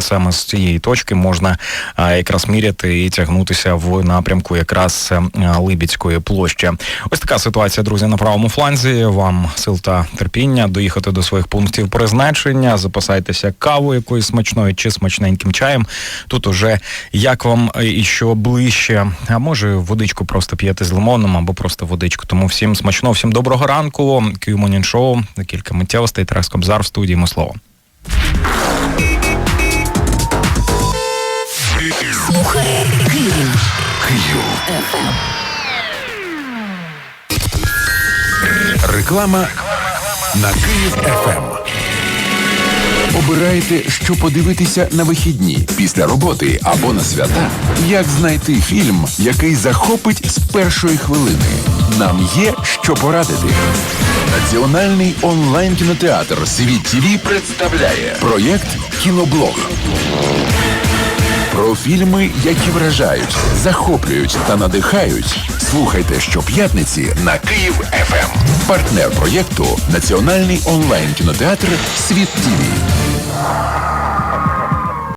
саме з цієї точки можна якраз міряти і тягнутися в напрямку якраз е, Либідської площі. Ось така ситуація, друзі, на правому фланзі. Вам сил та терпіння доїхати до своїх пунктів призначення. Запасайтеся кавою якоюсь смачною чи смачненьким чаєм. Тут уже як вам е, і що ближче, а може водичку просто п'єте з лимоном або просто водичку. Тому всім смачно, всім доброго ранку. Morning Show, кілька миттєвостей, Тарас Кобзар в студії ми слово. Слухай Київ. Реклама на Київ ФМ. Обирайте, що подивитися на вихідні після роботи або на свята. Як знайти фільм, який захопить з першої хвилини? Нам є що порадити. Національний онлайн кінотеатр Світ ТВ представляє проєкт Кіноблог. Про фільми, які вражають, захоплюють та надихають. Слухайте щоп'ятниці на Київ ФМ. Партнер проєкту Національний онлайн кінотеатр Світ ТВ.